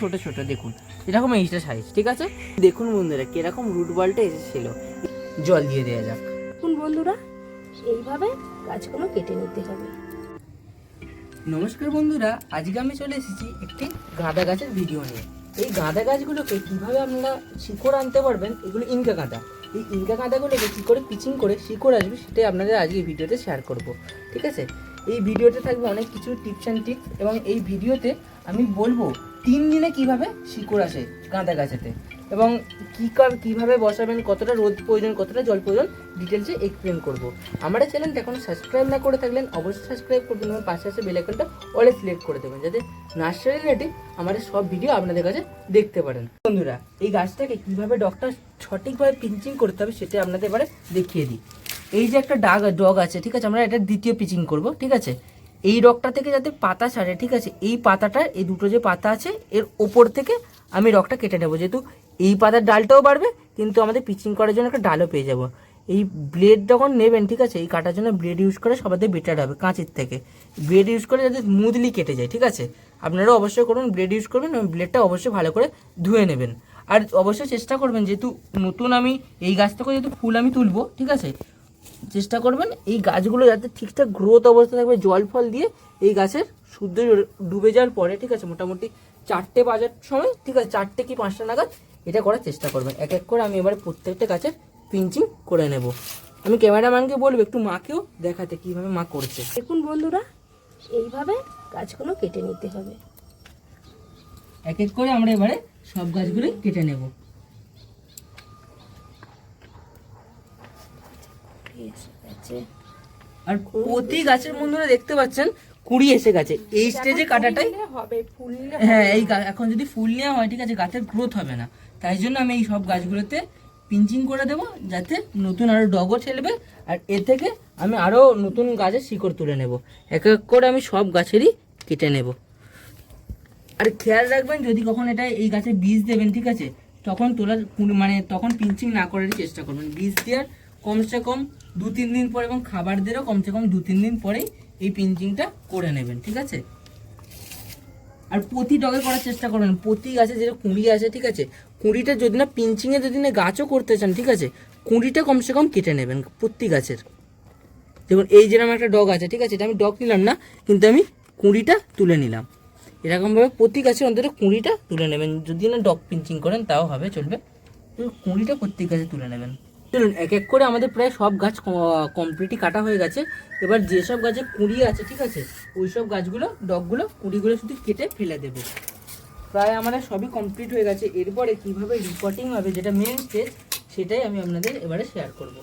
ছোট ছোট দেখুন। এরকম এইটা সাইজ ঠিক আছে? দেখুন বন্ধুরা কীরকম রুট বলটা এসেছিল। জল দিয়ে দেওয়া যাক। দেখুন বন্ধুরা এইভাবে গাছগুলো কেটে নিতে হবে। নমস্কার বন্ধুরা আজকে আমি চলে এসেছি একটি গাঁদা গাছের ভিডিও নিয়ে। এই গাঁদা গাছগুলোকে কীভাবে আপনারা শিকড় আনতে পারবেন এগুলো ইনকা গাঁদা। এই ইনকা গাঁদাগুলোকে কী করে পিচিং করে শিকড় আসবে সেটাই আপনাদের আজকে ভিডিওতে শেয়ার করব ঠিক আছে? এই ভিডিওতে থাকবে অনেক কিছু টিপস অ্যান্ড টিপস এবং এই ভিডিওতে আমি বলব তিন দিনে কীভাবে শিকড় আসে গাঁদা গাছেতে? এবং কী কীভাবে বসাবেন, কতটা রোদ প্রয়োজন, কতটা জল প্রয়োজন ডিটেলসে এক্সপ্লেন করব। আমার চ্যানেলটা এখনও সাবস্ক্রাইব না করে থাকলেন, অবশ্যই সাবস্ক্রাইব করবেন এবং পাশে আসে বেল আইকনটা অলে সিলেক্ট করে দেবেন, যাতে নার্সারি রিলেটিভ আমাদের সব ভিডিও আপনাদের কাছে দেখতে পারেন। বন্ধুরা, এই গাছটাকে কীভাবে ডগটা সঠিকভাবে পিঞ্চিং করতে হবে সেটা আপনাদের এবারে দেখিয়ে দিই। এই যে একটা ডাগ ডগ আছে, ঠিক আছে? আমরা এটা দ্বিতীয় পিচিং করব, ঠিক আছে? এই রকটা থেকে যাতে পাতা ছাড়ে, ঠিক আছে? এই পাতাটা, এই দুটো যে পাতা আছে, এর ওপর থেকে আমি রকটা কেটে নেব। যেহেতু এই পাতার ডালটাও বাড়বে, কিন্তু আমাদের পিচিং করার জন্য একটা ডালও পেয়ে যাব। এই ব্লেড যখন নেবেন, ঠিক আছে? এই কাটার জন্য ব্লেড ইউজ করে সবাই বেটার হবে, কাঁচির থেকে। ব্লেড ইউজ করে যাতে স্মুথলি কেটে যায়, ঠিক আছে? আপনারাও অবশ্যই করুন ব্লেড ইউজ করবেন এবং ব্লেডটা অবশ্যই ভালো করে ধুয়ে নেবেন। আর অবশ্যই চেষ্টা করবেন, যেহেতু নতুন আমি এই গাছ থেকে যেহেতু ফুল আমি তুলবো, ঠিক আছে? চেষ্টা করবেন এই গাছগুলো যাতে ঠিকঠাক গ্রোথ অবস্থা থাকবে জল ফল দিয়ে এই গাছের শুদ্ধ ডুবে যাওয়ার পরে ঠিক আছে মোটামুটি চারটে বাজার সময় ঠিক আছে চারটে কি পাঁচটা নাগাদ এটা করার চেষ্টা করবেন। এক এক করে আমি এবারে প্রত্যেকটা গাছের পিঞ্চিং করে নেব। আমি ক্যামেরাম্যানকে বলব একটু মাকেও দেখাতে কীভাবে মা করছে। দেখুন বন্ধুরা এইভাবে গাছগুলো কেটে নিতে হবে। এক এক করে আমরা এবারে সব গাছগুলোই কেটে নেব এসে গেছে। আর প্রতি গাছের বন্ধুরা দেখতে পাচ্ছেন কুড়ি এসে গেছে। এই স্টেজে কাটাটাই হবে হ্যাঁ এই এখন যদি ফুল নেওয়া হয় ঠিক আছে গাছের গ্রোথ হবে না। তাই জন্য আমি এই সব গাছগুলোতে পিঞ্চিং করে দেবো যাতে নতুন আরও ডগও ছেলবে আর এ থেকে আমি আরও নতুন গাছের শিকড় তুলে নেব। এক এক করে আমি সব গাছেরই কেটে নেব। আর খেয়াল রাখবেন যদি কখন এটা এই গাছে বীজ দেবেন ঠিক আছে তখন তোলার মানে তখন পিঞ্চিং না করারই চেষ্টা করবেন। বীজ দেওয়ার কমসে কম দু তিন দিন পরে এবং খাবার দেওয়ারও কমসে কম দু তিন দিন পরেই এই পিঞ্চিংটা করে নেবেন, ঠিক আছে? আর প্রতি ডগে করার চেষ্টা করবেন, প্রতি গাছে যেটা কুঁড়ি আছে, ঠিক আছে? কুঁড়িটা যদি না, পিঞ্চিংয়ে যদি না গাছও করতে চান, ঠিক আছে? কুঁড়িটা কমসে কম কেটে নেবেন প্রতি গাছের। দেখুন, এই যেরকম একটা ডগ আছে, ঠিক আছে? এটা আমি ডগ নিলাম না, কিন্তু আমি কুঁড়িটা তুলে নিলাম। এরকমভাবে প্রতি গাছের অন্তত কুঁড়িটা তুলে নেবেন। যদি না ডগ পিঞ্চিং করেন, তাও হবে, চলবে। কুঁড়িটা প্রত্যেক গাছে তুলে নেবেন। চলুন এক এক করে আমাদের প্রায় সব গাছ কমপ্লিটই কাটা হয়ে গেছে। এবার যেসব গাছে কুঁড়ি আছে, ঠিক আছে ওই সব গাছগুলো, ডগগুলো কুঁড়িগুলো শুধু কেটে ফেলে দেবো। প্রায় আমাদের সবই কমপ্লিট হয়ে গেছে। এরপরে কীভাবে রিপোর্টিং হবে, যেটা মেন স্টেজ সেটাই আমি আপনাদের এবারে শেয়ার করব।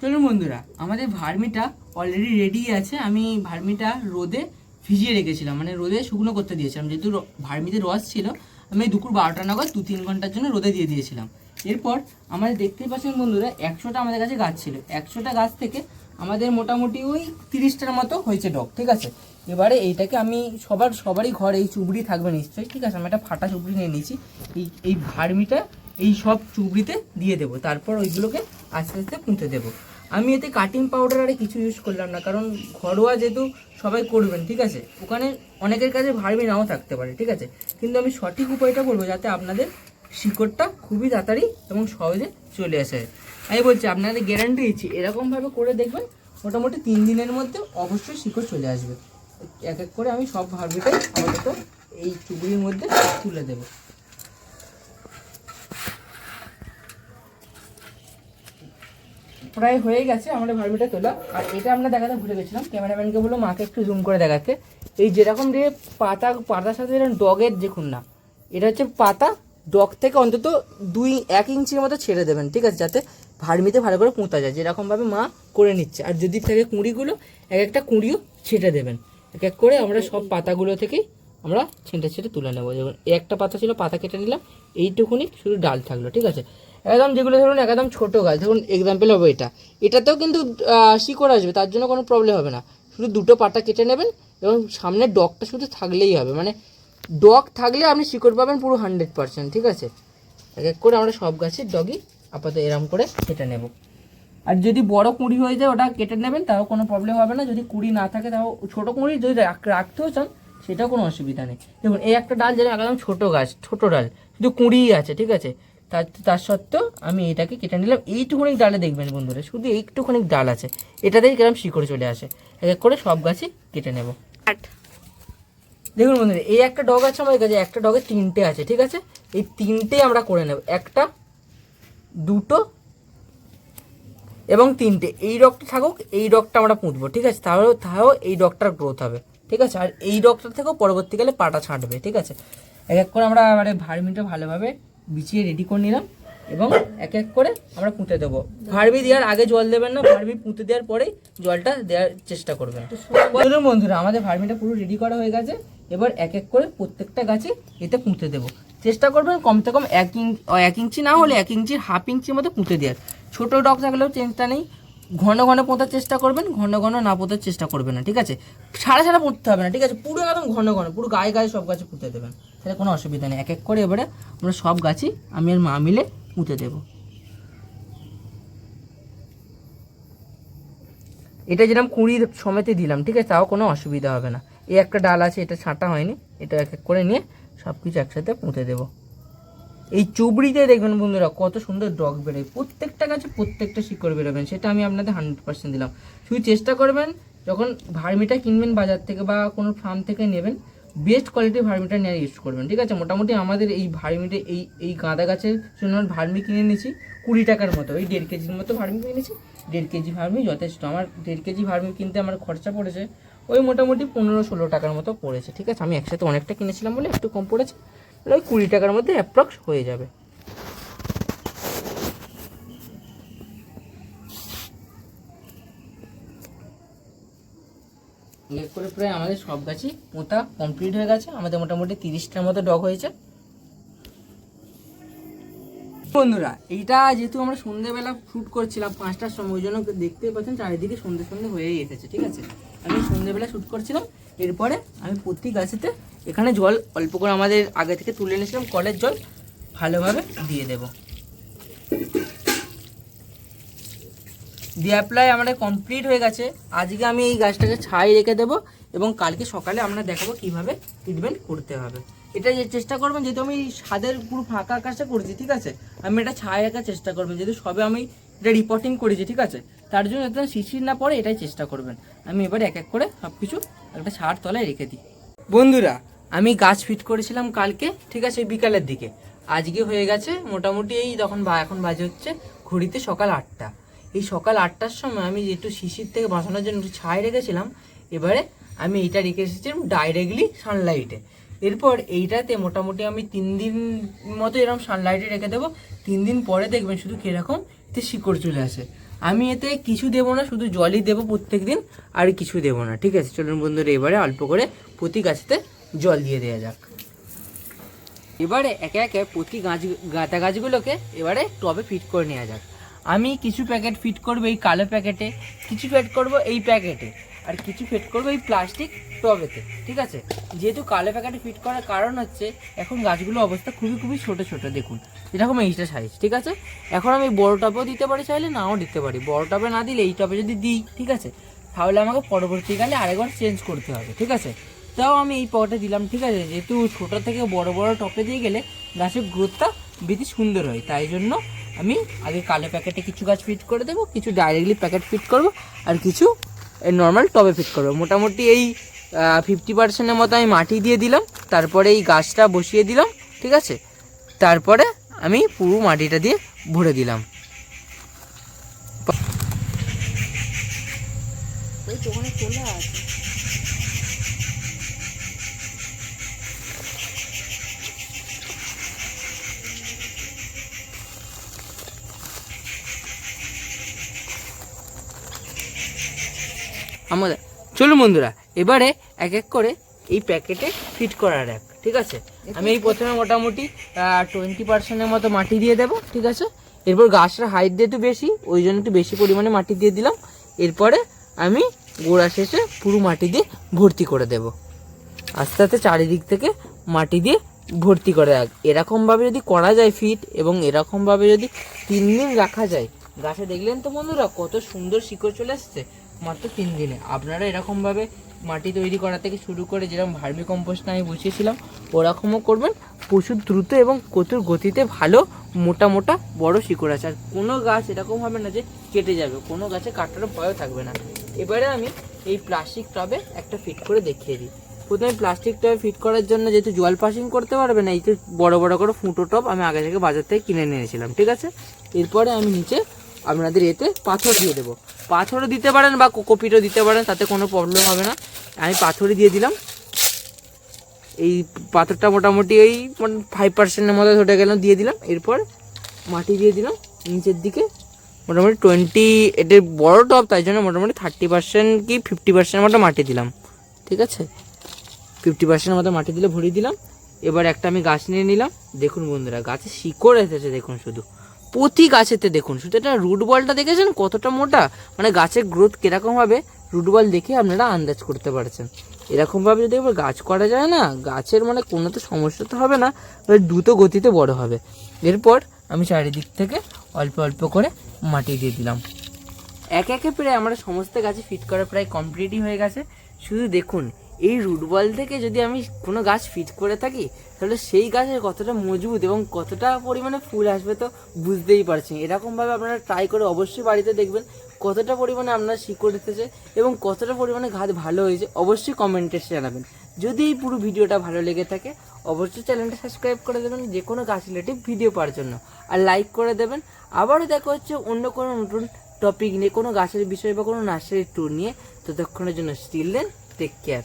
চলুন বন্ধুরা, আমাদের ভার্মিটা অলরেডি রেডি আছে। আমি ভার্মিটা রোদে ভিজিয়ে রেখেছিলাম মানে রোদে শুকনো করতে দিয়েছিলাম। যেহেতু ভার্মিতে রস ছিল, আমি দুপুর বারোটা নাগাদ দু তিন ঘণ্টার জন্য রোদে দিয়ে দিয়েছিলাম। এরপর আমাদের দেখতেই পাচ্ছেন বন্ধুরা, একশোটা আমাদের কাছে গাছ ছিল। একশোটা গাছ থেকে আমাদের মোটামুটি ওই তিরিশটার মতো হয়েছে ডগ, ঠিক আছে? এবারে এইটাকে আমি সবার, সবারই ঘরে, এই চুবড়ি থাকবে নিশ্চয়ই, ঠিক আছে? আমি একটা ফাটা চুবড়ি নিয়ে নিয়েছি। এই এই ভার্মিটা এই সব চুবড়িতে দিয়ে দেবো। তারপর ওইগুলোকে আস্তে আস্তে পুঁতে দেবো। আমি এতে কাটিং পাউডার আরে কিছু ইউজ করলাম না, কারণ ঘরোয়া যেহেতু সবাই করবেন, ঠিক আছে? ওখানে অনেকের কাছে ভার্মি নাও থাকতে পারে, ঠিক আছে? কিন্তু আমি সঠিক উপায়টা বলব যাতে আপনাদের শিকড়টা খুবই তাড়াতাড়ি এবং সহজে চলে আসে। আমি বলছি, আপনাদের গ্যারান্টি দিচ্ছি, এরকমভাবে করে দেখবেন, মোটামুটি তিন দিনের মধ্যে অবশ্যই শিকড় চলে আসবে। এক এক করে আমি সব ভার্মিটাই আপাতত এই চুবড়ির মধ্যে তুলে দেবো। প্রায় হয়ে গেছে আমাদের ভার্মিটা তোলা। আর এটা আমরা দেখাতে ভুলে গেছিলাম, ক্যামেরাম্যানকে বলল মাকে একটু জুম করে দেখাতে। এই যেরকম দিয়ে পাতা, পাতার সাথে যেরকম ডগের দেখুন না এটা হচ্ছে পাতা ডগ থেকে অন্তত দুই, এক ইঞ্চির মতো ছেড়ে দেবেন, ঠিক আছে? যাতে ভার্মিতে ভালো করে পুঁতা যায়, যেরকমভাবে মা করে নিচ্ছে। আর যদি থাকে কুঁড়িগুলো, এক একটা কুঁড়িও ছেটে দেবেন। এক এক করে আমরা সব পাতাগুলো থেকেই আমরা ছেঁটে ছেঁটে তুলে নেব। যেমন একটা পাতা ছিল, পাতা কেটে নিলাম, এইটুকুনি শুধু ডাল থাকল, ঠিক আছে? একদম যেগুলো ধরুন একদম ছোটো গাছ, ধরুন এক্সাম্পল হবে এটা। এটাতেও কিন্তু শিকড় আসবে, তার জন্য কোনো প্রবলেম হবে না। শুধু দুটো পাতা কেটে নেবেন এবং সামনে ডগটা শুধু থাকলেই হবে। মানে ডগ থাকলে আপনি শিকড় পাবেন পুরো হান্ড্রেড পার্সেন্ট, ঠিক আছে? এক এক করে আমরা সব গাছের ডগই আপাতত এরম করে কেটে নেব। আর যদি বড় কুঁড়ি হয়ে যায়, ওটা কেটে নেবেন, তাও কোনো প্রবলেম হবে না। যদি কুঁড়ি না থাকে, তাও ছোটো কুঁড়ি যদি রাখ- রাখতেও চান, সেটাও কোনো অসুবিধা নেই। দেখুন, এই একটা ডাল যেন একদম ছোটো গাছ, ছোটো ডাল, শুধু কুঁড়িই আছে, ঠিক আছে? তার তার সত্ত্বেও আমি এটাকে কেটে নিলাম। এইটুকুনি ডালে দেখবেন বন্ধুরা, শুধু এইটুকুনি ডাল আছে। এটাতেই কেরম শিকড় চলে আসে। এক এক করে সব গাছই কেটে নেব। দেখুন বন্ধুরা এই একটা ডগ আছে আমাদের কাছে একটা ডগে তিনটে আছে ঠিক আছে? এই তিনটে আমরা করে নেব। একটা দুটো এবং তিনটে। এই ডগটা থাকুক এই ডগটা আমরা পুঁতবো ঠিক আছে? তাহলে তাও এই ডগটার গ্রোথ হবে ঠিক আছে? আর এই ডগটার থেকেও পরবর্তীকালে পাটা ছাঁটবে ঠিক আছে? এক এক করে আমরা মানে ভার্মিটা ভালোভাবে বিছিয়ে রেডি করে নিলাম এবং এক এক করে আমরা পুঁতে দেবো। ভার্মি দেওয়ার আগে জল দেবেন না ভার্মি পুঁতে দেওয়ার পরেই জলটা দেওয়ার চেষ্টা করবেন। বন্ধুরা আমাদের ভার্মিটা পুরো রেডি করা হয়ে গেছে। এবার এক এক করে প্রত্যেকটা গাছে এতে পুঁতে দেবো। চেষ্টা করবেন কমসে কম এক ইঞ্চ এক ইঞ্চি না হলে এক ইঞ্চির হাফ ইঞ্চির মতো পুঁতে দেওয়ার। ছোটো ডগ থাকলেও চেঞ্জটা নেই। ঘন ঘন পোঁতার চেষ্টা করবেন, ঘন ঘন না পোঁতার চেষ্টা করবেন না, ঠিক আছে? সারা সারা পুঁততে হবে না, ঠিক আছে? পুরো একদম ঘন ঘন, পুরো গায়ে গায়ে সব গাছে পুঁতে দেবেন। তাহলে কোনো অসুবিধা নেই। এক এক করে এবারে আমরা সব গাছই আমি আর মা মিলে পুঁতে দেবো। এটা যেরকম কুড়ির সমেতে দিলাম, ঠিক আছে? তাও কোনো অসুবিধা হবে না। এই একটা ডাল আছে, এটা ছাঁটা হয়নি, এটা এক এক করে নিয়ে সব কিছু একসাথে পুঁতে দেবো। এই চুবড়িতে দেখবেন বন্ধুরা, কত সুন্দর ডগ বেরোয়, প্রত্যেকটা গাছে প্রত্যেকটা শিকড় বেরোবেন, সেটা আমি আপনাদের হান্ড্রেড পার্সেন্ট দিলাম। শুধু চেষ্টা করবেন, যখন ভার্মিটা কিনবেন বাজার থেকে বা কোনো ফার্ম থেকে নেবেন বেস্ট কোয়ালিটির ভার্মিটা নিয়ে ইউজ করবেন, ঠিক আছে? মোটামুটি আমাদের এই ভার্মিটা এই এই গাঁদা গাছের জন্য ভার্মি কিনে নিয়েছি কুড়ি টাকার মতো, ওই দেড় কেজির মতো ভার্মি কিনেছি দেড় কেজি ভার্মি যথেষ্ট। আমার দেড় কেজি ভার্মি কিনতে আমার খরচা পড়েছে ওই মোটামুটি পনেরো ষোলো টাকার মতো পড়েছে, ঠিক আছে? আমি একসাথে অনেকটা কিনেছিলাম বলে একটু কম পড়েছে, তাহলে ওই কুড়ি টাকার মধ্যে অ্যাপ্রক্স হয়ে যাবে। এক করে প্রায় আমাদের সব গাছই পোঁতা কমপ্লিট হয়ে গেছে, আমাদের মোটামুটি তিরিশটার মতো ডগ হয়েছে। বন্ধুরা, এইটা যেহেতু আমরা সন্ধ্যেবেলা শ্যুট করছিলাম পাঁচটার সময়, ওই জন্য দেখতে পাচ্ছেন চারিদিকে সন্ধ্যে সন্ধ্যে হয়েই এসেছে, ঠিক আছে? আমি সন্ধ্যেবেলা শ্যুট করছিলাম, এরপরে আমি প্রতি গাছেতে এখানে জল, অল্প করে আমাদের আগে থেকে তুলে এনেছিলাম, কলের জল, ভালোভাবে দিয়ে দেব। দিয়ে অ্যাপ্লাই আমাদের কমপ্লিট হয়ে গেছে। আজকে আমি এই গাছটাকে ছাই রেখে দেবো এবং কালকে সকালে আমরা দেখাবো কীভাবে ট্রিটমেন্ট করতে হবে। এটা চেষ্টা করবেন, যেহেতু আমি ছাদের পুরো ফাঁকা আকাশটা করেছি, ঠিক আছে? আমি এটা ছায় রাখার চেষ্টা করবেন যেহেতু সবে আমি এটা রিপোর্টিং করেছি, ঠিক আছে? তার জন্য যাতে শিশির না পড়ে এটাই চেষ্টা করবেন। আমি এবার এক এক করে সব কিছু একটা ছাড় তলায় রেখে দিই। বন্ধুরা, আমি গাছ ফিট করেছিলাম কালকে, ঠিক আছে বিকালের দিকে। আজকে হয়ে গেছে মোটামুটি এই তখন এখন বাজে হচ্ছে ঘড়িতে সকাল আটটা। এই সকাল আটটার সময় আমি একটু শিশির থেকে বাঁচানোর জন্য একটু ছাই রেখেছিলাম। এবারে আমি এইটা রেখে এসেছিলাম ডাইরেক্টলি সানলাইটে এরপর এইটাতে মোটামুটি আমি তিন দিন মতো এরকম সানলাইটে রেখে দেবো। তিন দিন পরে দেখবেন শুধু কীরকম এতে শিকড় চলে আসে। আমি এতে কিছু দেবো না, শুধু জলই দেবো প্রত্যেক দিন আর কিছু দেবো না, ঠিক আছে? চলুন বন্ধুরা, এবারে অল্প করে প্রতি গাছতে জল দিয়ে দেওয়া যাক। এবারে একে একে প্রতি গাছ, গাঁদা গাছগুলোকে এবারে টবে ফিট করে নেওয়া যাক। আমি কিছু প্যাকেট ফিট করব এই কালো প্যাকেটে, কিছু ফিট করব এই প্যাকেটে। আর কিছু ফিট করব এই প্লাস্টিক টবেতে, ঠিক আছে? যেহেতু কালো প্যাকেটে ফিট করার কারণ হচ্ছে, এখন গাছগুলোর অবস্থা খুবই খুবই ছোট ছোট, দেখুন। এরকম এইটা সাইজ ঠিক আছে? এখন আমি বড় টবেও দিতে পারি চাইলে, নাও দিতে পারি। বড় টবে না দিলে এই টবে যদি দিই, ঠিক আছে? তাহলে আমাকে পরবর্তীকালে আরেকবার চেঞ্জ করতে হবে, ঠিক আছে? তাও আমি এই পটে দিলাম, ঠিক আছে? যেহেতু ছোট থেকে বড় বড় টপে দিয়ে গেলে গাছের গ্রোথটা বেশি সুন্দর হয়। তাই জন্য আমি আগে কালো প্যাকেটে কিছু গাছ ফিট করে দেবো, কিছু ডাইরেক্টলি প্যাকেট ফিট করব, আর কিছু নর্মাল টবে ফিট করব। মোটামুটি এই ফিফটি পার্সেন্টের মতো আমি মাটি দিয়ে দিলাম, তারপরে এই গাছটা বসিয়ে দিলাম, ঠিক আছে? তারপরে আমি পুরো মাটিটা দিয়ে ভরে দিলাম। চলে আছে। আমাদের। চলুন বন্ধুরা, এবারে এক এক করে এই প্যাকেটে ফিট করার এক ঠিক আছে? আমি এই প্রথমে মোটামুটি টোয়েন্টি পার্সেন্টের মতো মাটি দিয়ে দেবো, ঠিক আছে? এরপর গাছটার হাইট দিয়ে একটু বেশি, ওই জন্য একটু বেশি পরিমাণে মাটি দিয়ে দিলাম। এরপরে আমি গোড়া শেষে পুরো মাটি দিয়ে ভর্তি করে দেব। আস্তে আস্তে চারিদিক থেকে মাটি দিয়ে ভর্তি করে রাখ। এরকমভাবে যদি করা যায় ফিট, এবং এরকমভাবে যদি তিন দিন রাখা যায় গাছে দেখলেন তো বন্ধুরা, কত সুন্দর শিকড় চলে আসছে মাত্র তিন দিনে। আপনারা এরকমভাবে মাটি তৈরি করা থেকে শুরু করে যেরকম ভার্মি কম্পোস্ট আমি বুঝিয়েছিলাম ওরকমও করবেন। প্রচুর দ্রুত এবং প্রচুর গতিতে ভালো, মোটা মোটা বড় শিকড় আছে। আর কোনো গাছ এরকম হবে না যে কেটে যাবে। কোনো গাছে কাটার ভয়ও থাকবে না। এবারে আমি এই প্লাস্টিক টবে একটা ফিট করে দেখিয়ে দিই। প্রথমে প্লাস্টিক টবে ফিট করার জন্য যেহেতু জল পাসিং করতে পারবে না, এই যে বড় বড় করে ফুটো টব আমি আগে থেকে বাজার থেকে কিনে নিয়েছিলাম, ঠিক আছে? এরপরে আমি নিচে আপনাদের এতে পাথর দিয়ে দেবো। পাথরও দিতে পারেন বা কোকোপিটও দিতে পারেন, তাতে কোনো প্রবলেম হবে না। আমি পাথরই দিয়ে দিলাম। এই পাথরটা মোটামুটি এই ফাইভ পার্সেন্টের মতো ধরে গেলাম দিয়ে দিলাম। এরপর মাটি দিয়ে দিলাম। নিচের দিকে মোটামুটি টোয়েন্টি এটার বড় টপ তাই জন্য মোটামুটি থার্টি পার্সেন্ট কি ফিফটি পার্সেন্ট মতো মাটি দিলাম। ঠিক আছে? ফিফটি পার্সেন্টের মতো মাটি দিলে ভরিয়ে দিলাম। এবার একটা আমি গাছ নিয়ে নিলাম। দেখুন বন্ধুরা, গাছে শিকড় এসেছে, দেখুন শুধু। প্রতি গাছেতে দেখুন, শুধু এটা রুট বলটা দেখেছেন? কতটা মোটা? মানে গাছের গ্রোথ কীরকম হবে? রুট বল দেখে আপনারা আন্দাজ করতে পারছেন। এরকমভাবে যদি এবার গাছ করা যায় না, গাছের মানে কোনো তো সমস্যা তো হবে না দ্রুত গতিতে বড় হবে। এরপর আমি চারিদিক থেকে অল্প অল্প করে মাটি দিয়ে দিলাম। এক একে প্রায় আমরা সমস্ত গাছে ফিট করা প্রায় কমপ্লিটই হয়ে গেছে। শুধু দেখুন এই রুট বল থেকে যদি আমি কোনো গাছ ফিট করে থাকি, তাহলে সেই গাছের কতটা মজবুত এবং কতটা পরিমাণে ফুল আসবে তো বুঝতেই পারছেন এরকমভাবে আপনারা ট্রাই করে অবশ্যই বাড়িতে দেখবেন কতটা পরিমাণে আপনার শিকড় এসেছে এবং কতটা পরিমাণে গাছ ভালো হয়েছে অবশ্যই কমেন্টে জানাবেন। যদি এই পুরো ভিডিওটা ভালো লেগে থাকে, অবশ্যই চ্যানেলটা সাবস্ক্রাইব করে দেবেন যে কোনো গাছ রিলেটিভ ভিডিও পাওয়ার জন্য। আর লাইক করে দেবেন। আবারও দেখা হচ্ছে অন্য কোনো নতুন টপিক নিয়ে, কোনো গাছের বিষয় বা কোনো নার্সারির ট্যুর নিয়ে। ততক্ষণের জন্য স্টিল দেন টেক কেয়ার